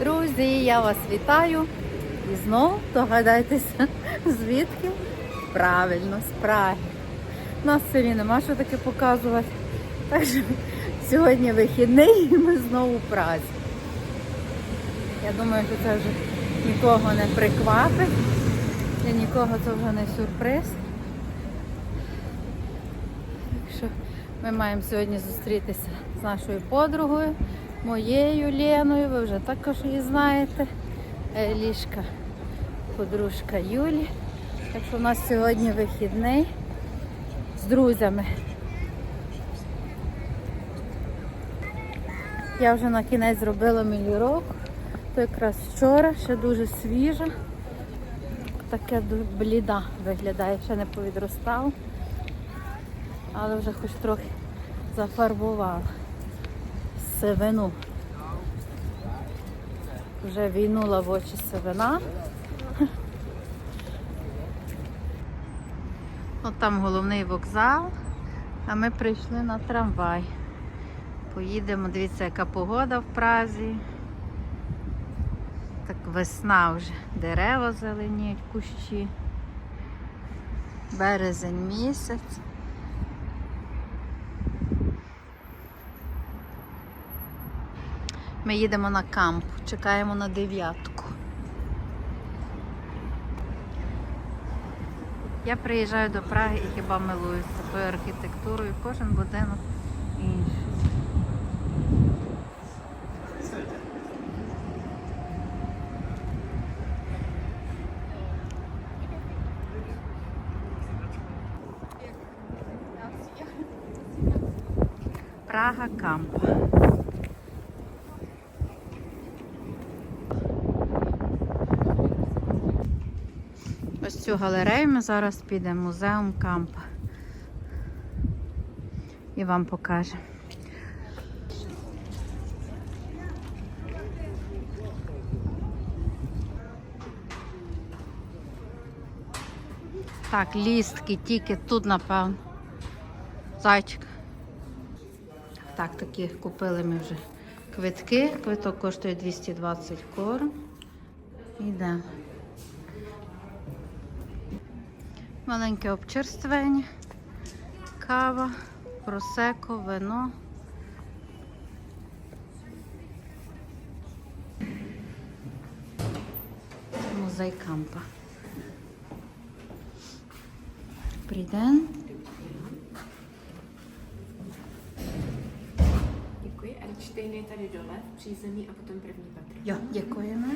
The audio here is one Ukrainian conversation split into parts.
Друзі, я вас вітаю. І знову догадайтеся, звідки? Правильно, з Праги. У нас в селі нема що таке показувати. Так що сьогодні вихідний і ми знову в Празі. Я думаю, що це вже нікого не приквапить. Для нікого це вже не сюрприз. Так що ми маємо сьогодні зустрітися з нашою подругою, моєю Леною, ви вже також її знаєте. Елішка, подружка Юлі. Так що у нас сьогодні вихідний з друзями. Я вже на кінець зробила мілірок. То якраз вчора, ще дуже свіжа. Таке бліда виглядає, ще не повідростав. Але вже хоч трохи зафарбувала сивину. Вже війнула в очі сивина. От там головний вокзал, а ми прийшли на трамвай. Поїдемо, дивіться, яка погода в Празі. Так весна вже, дерева зеленіють, кущі. Березень місяць. Ми їдемо на камп, чекаємо на дев'ятку. Я приїжджаю до Праги і хіба милуюся такою архітектурою, кожен будинок інший. Прага камп. Ось цю галерею ми зараз підемо, музеум кампа. І вам покажемо. Так, лістки тільки тут, напевно. Зайчик. Так, такі купили ми вже квитки. Квиток коштує 220 корм. Йдемо. Маленьке обчерствення, кава, просеко, вино. Музей кампа. Прийдемо. Děkuji. A čtejny je tady dole, v přízemí a potom první patro. Jo, děkujeme.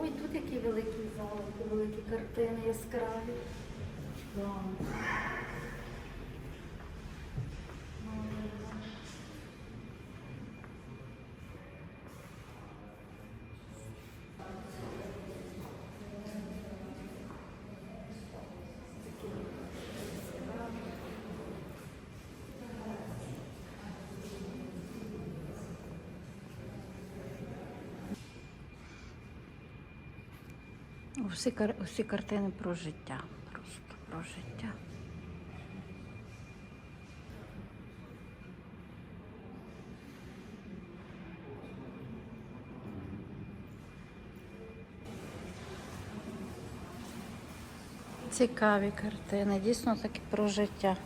Ой, тут які великі зали, які великі картини яскраві. Усі, усі картини про життя. Просто про життя. Цікаві картини, дійсно такі про життя.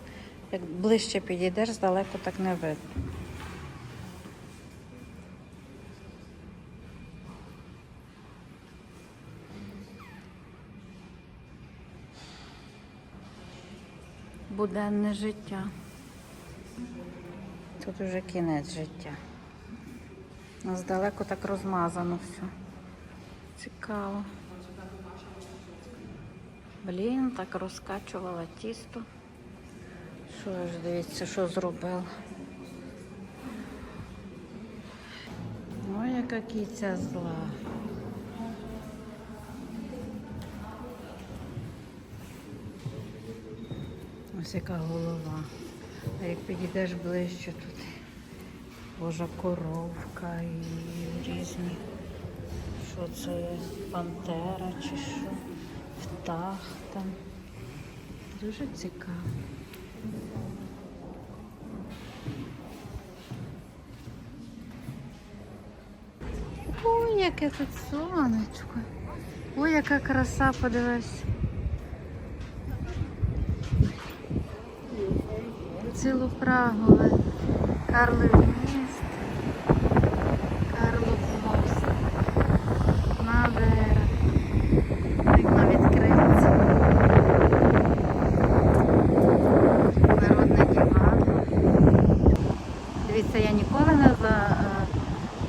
Як ближче підійдеш, здалеку так не видно. Буденне життя. Тут уже кінець життя. У нас далеко так розмазано все. Цікаво. Блін, так розкачувала тісто. Що ж, дивіться, що зробила. Ой, яка кіця зла. Ось голова. А як підійдеш ближче тут Божа коровка і різні. Що це? Пантера чи що? Птах там. Дуже цікаво. Ой, яке тут сонечко. Ой, яка краса, подивись. Ви. Карлов міст. Карлов мост. Мадера. Вікна відкриється. Народне дівало. Дивіться, я ніколи не, за,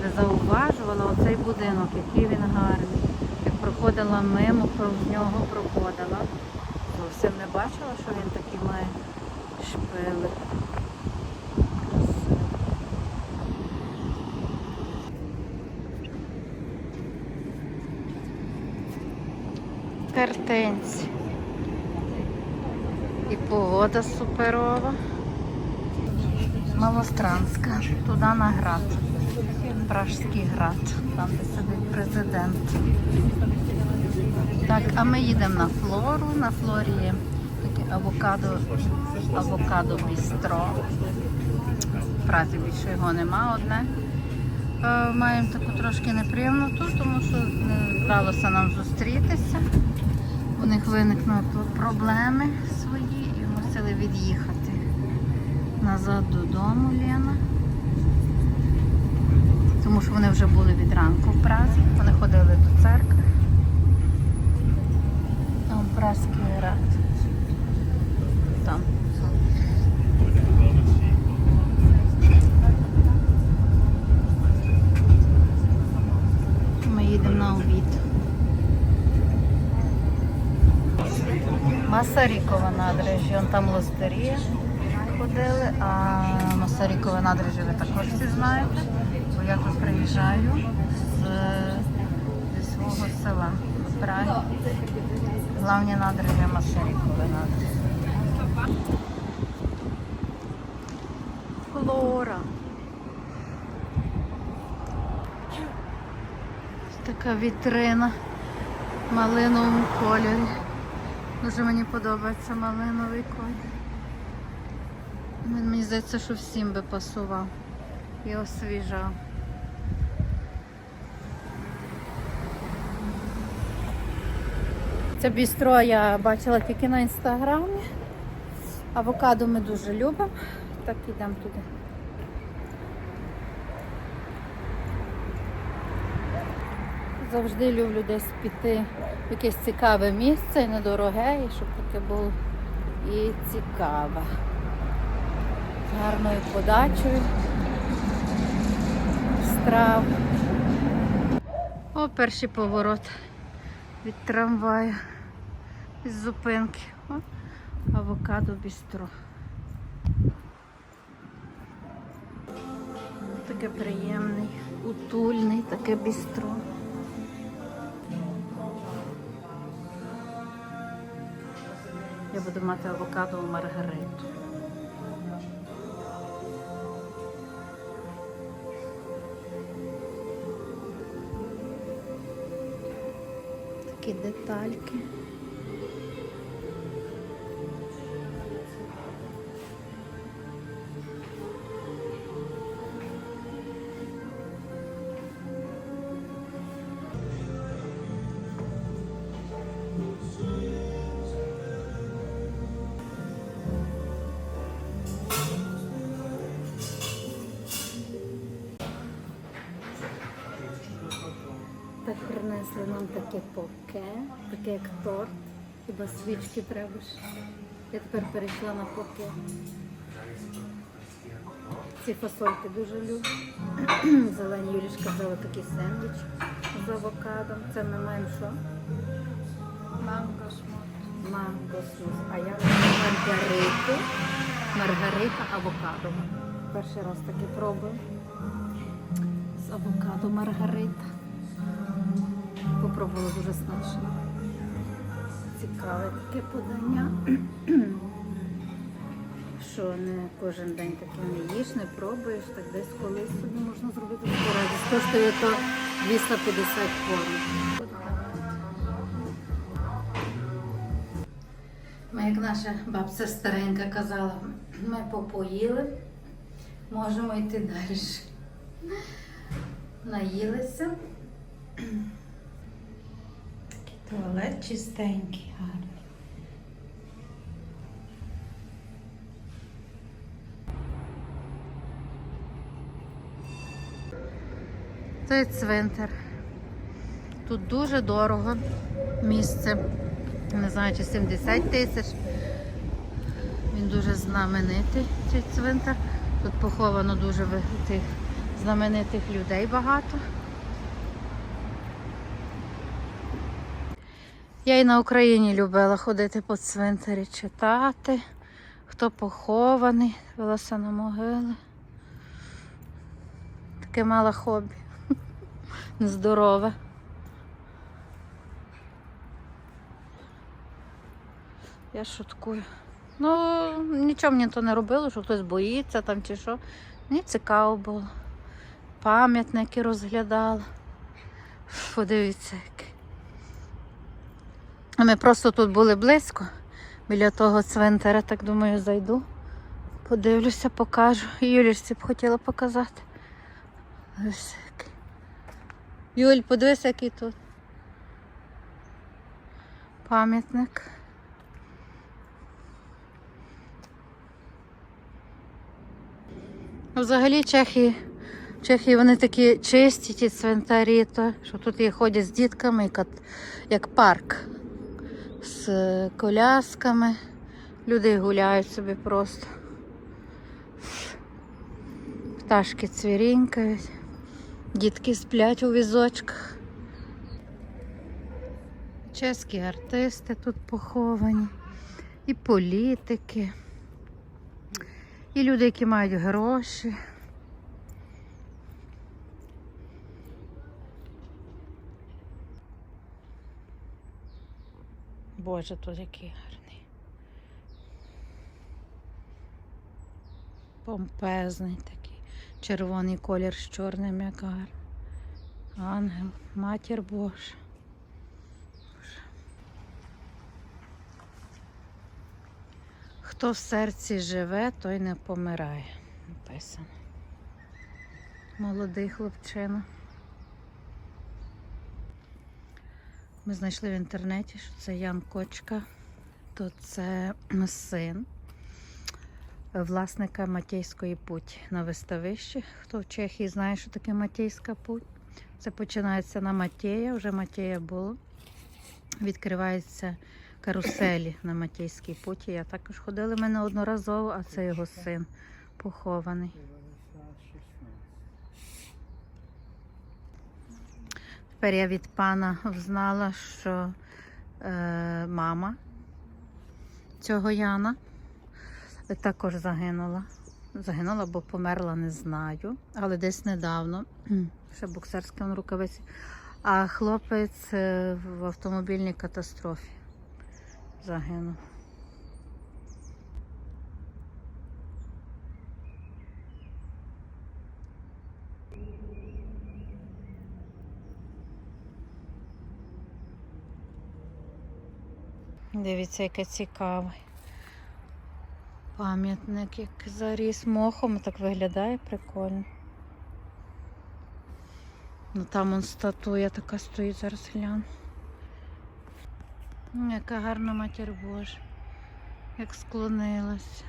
не зауважувала оцей будинок, який він гарний. Як проходила мимо, повз нього проходила. Зовсім не бачила, що він такий має шпили. Красиво. Картинці. І погода суперова. Малостранська. Туди на град. Пражський град. Там, де сидить президент. Так, а ми їдемо на флору. На флорі таке авокадо, авокадо бістро. Празі більше його нема одне. Е, Маємо таку трошки неприємну тут, тому що не вдалося нам зустрітися. У них виникли тут проблеми свої і мусили від'їхати назад додому Лена. Тому що вони вже були від ранку в Празі. Вони ходили до церкви. Там Празький рад. Там. Ми їдемо на обід. Масарікова надрежі, он там лостерія ходили, а Масарікове надрежі ви також всі знаєте, бо я тут приїжджаю з, зі свого села з. Главні надрежі Масарікове надрежі. Флора. Така вітрина в малиновому кольорі. Дуже мені подобається малиновий колір. Мені здається, що всім би пасував і освіжав. Це бістро я бачила тільки на інстаграмі. Авокадо ми дуже любимо. Так ідемо туди. Завжди люблю десь піти в якесь цікаве місце, і недороге, і щоб таке було і цікаве. З гарною подачею страв. О, перший поворот від трамваю з зупинки. О, авокадо бістро. Таке приємний, утульний, таке бістро. Я буду мати авокадо маргариту. Такі детальки. Принесли нам таке поке, таке як торт. Хіба свічки треба ж. Я тепер перейшла на поке. Ці фасольки дуже люблю. Зелені Юрішка взяла такий сендвіч з авокадом. Це ми маємо що? Mango smooth. Манго сус. А я маргариту. Маргарита авокадо. Перший раз таки пробую. З авокадо маргарита. Попробувала дуже смачно. Цікаве таке подання. що не кожен день таке не їш, не пробуєш, так десь колись собі можна зробити таку радість. Коштує то 250 корм. Ми, як наша бабця старенька казала, ми попоїли, можемо йти далі. Наїлися. Туалет чистенький, гарний. Той цвинтар. Тут дуже дорого місце. Не знаю, чи 70 тисяч. Він дуже знаменитий, цей цвинтар. Тут поховано дуже тих знаменитих людей багато. Я і на Україні любила ходити по цвинтарі, читати, хто похований, дивилася на могили. Таке мала хобі. Нездорове. Я шуткую. Ну, нічого мені то не робило, що хтось боїться там чи що. Мені цікаво було. Пам'ятники розглядала. Подивіться, який. Ми просто тут були близько, біля того цвинтаря, так думаю, зайду. Подивлюся, покажу. І Юлічці б хотіла показати. Ось який. Юль, подивись, який тут. Пам'ятник. Ну, Взагалі Чехії, Чехії вони такі чисті, ті цвинтарі, то, що тут є ходять з дітками, як, як парк. З колясками. Люди гуляють собі просто. Пташки цвірінькають, дітки сплять у візочках. Чеські артисти тут поховані, і політики, і люди, які мають гроші. Боже, тут який гарний. Помпезний такий. Червоний колір з чорним як гарний. Ангел, матір Божа. Хто в серці живе, той не помирає. Написано. Молодий хлопчина. Ми знайшли в інтернеті, що це Ян Кочка, то це син власника Матейської путь на виставищі. Хто в Чехії знає, що таке Матейська путь? Це починається на Матея, вже Матея було. Відкриваються каруселі на Матейській путі. Я також ходила ми неодноразово, а це його син похований. Тепер я від пана взнала, що е, мама цього Яна також загинула. Загинула, бо померла, не знаю. Але десь недавно, ще боксерська рукавиці. А хлопець е, в автомобільній катастрофі загинув. Дивіться, яке цікаве. Пам'ятник, як заріс мохом, так виглядає прикольно. Ну там он статуя така стоїть, зараз гляну. Ну, Яка гарна матір Божа. Як склонилась.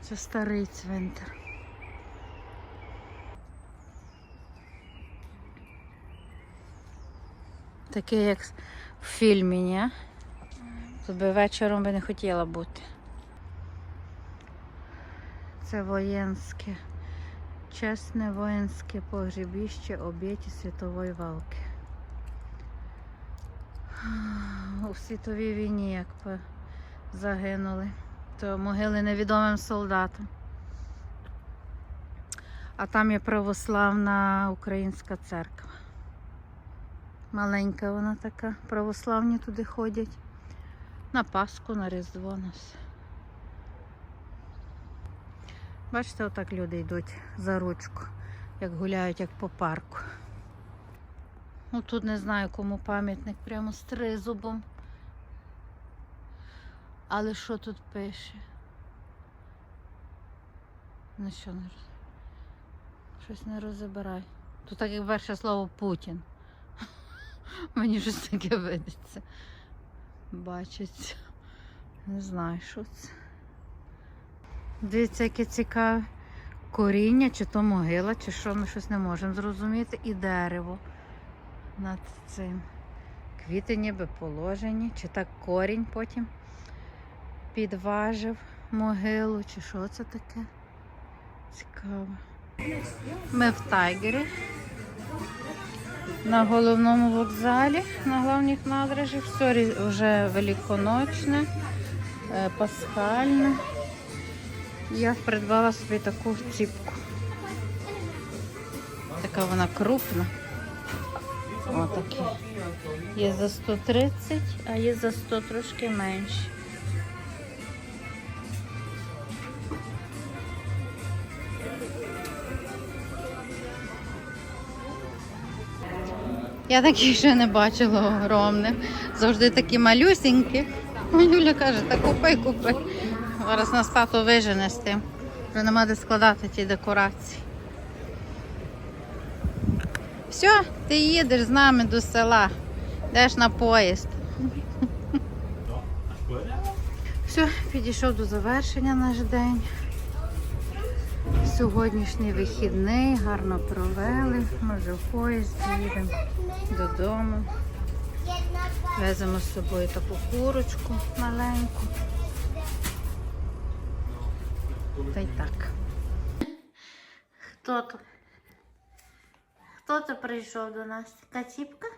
Це старий цвинтар. Такий, як в фільмі, ні? Тут би вечором би не хотіла бути. Це воєнське, чесне воїнське погребіще об'єті світової валки. У світовій війні як загинули. То могили невідомим солдатам. А там є православна українська церква. Маленька вона така, православні туди ходять. На Пасху, на Різдво, на все. Бачите, отак люди йдуть за ручку, як гуляють, як по парку. Ну тут не знаю, кому пам'ятник прямо з тризубом. Але що тут пише? Ну що не роз... Щось не розбирай. Тут так як перше слово Путін. Мені щось таке видиться. Бачиться. Не знаю, що це. Дивіться, яке цікаве коріння, чи то могила, чи що, ми щось не можемо зрозуміти. І дерево над цим. Квіти ніби положені, чи так корінь потім підважив могилу, чи що це таке? Цікаво. Ми в Тайгері. На головному вокзалі, на головних набережжях. Все вже великоночне, е, пасхальне. Я придбала собі таку ціпку. Така вона крупна. Отакі. Є за 130, а є за 100 трошки менше. Я такі ще не бачила огромних. Завжди такі малюсінькі. Юля каже, та купи, купи. Зараз нас тато вижене з тим. Вже нема де складати ті декорації. Все, ти їдеш з нами до села. Йдеш на поїзд. Все, підійшов до завершення наш день. Сьогоднішній вихідний, гарно провели. Ми вже в поїзді їдемо додому. Веземо з собою таку курочку маленьку. Та й так. Хто то? Хто то прийшов до нас? Каціпка?